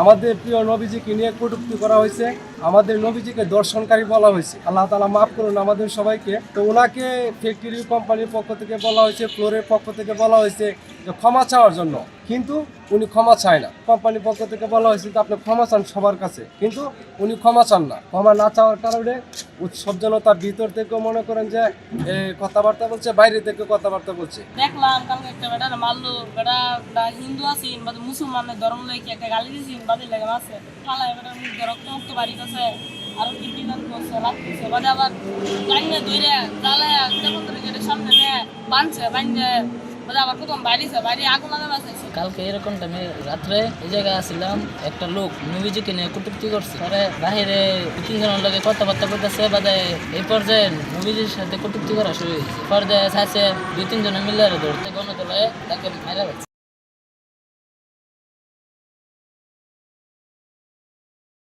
আমাদের প্রিয় নবীজিকে নিয়ে কটুক্তি করা হয়েছে। আমাদের নবীজিকে দর্শনকারী বলা হয়েছে। আল্লাহ তালা মাফ করুন আমাদের সবাইকে। তো ওনাকে ফ্যাক্টরি কোম্পানির পক্ষ থেকে বলা হয়েছে ফ্লোরের পক্ষ থেকে বলা হয়েছে ক্ষমা চাওয়ার জন্য। কিন্তু উনি ক্ষমা চায় না। কোম্পানির পক্ষ থেকে বলা হয়েছে যে আপনি ক্ষমা চান সবার কাছে, কিন্তু উনি ক্ষমা চান না। ক্ষমা না চাওয়ার কারণে উৎসবজনতার ভিতর থেকেও মনে করেন যে কথাবার্তা বলছে, বাইরে থেকে কথাবার্তা বলছে। দেখলাম কালকে একটা বেটা মারলো। বেটা হিন্দু আছেন বা মুসলমানের ধর্ম লেগে একটা গালি দিয়েছেন বাদে লেগে আছে ফালাই বেটা রক্ত মুক্ত বাড়ি আছে আরও কি কি করছে লাগতেছে বাদে আবার টাইমে ধরে জ্বালায় সামনে নিয়ে বাঁধছে বাঁধছে। বাদে আবার প্রথম বাড়িছে বাড়ি আগুন লাগানো আছে। কালকে এরকম টাইমে রাত্রে এই জায়গায় আসছিলাম একটা লোক নবীজিকে নিয়ে কটুক্তি করছে। পরে বাহিরে তিনজনের লগে কথাবার্তা করতেছে বাদে এই পর্যায়ে নবীজির সাথে কটুক্তি করা শুরু হয়েছে। পর্যায়ে চাইছে দুই তিনজনে মিলে ধরতে, গণতলায় তাকে মেরে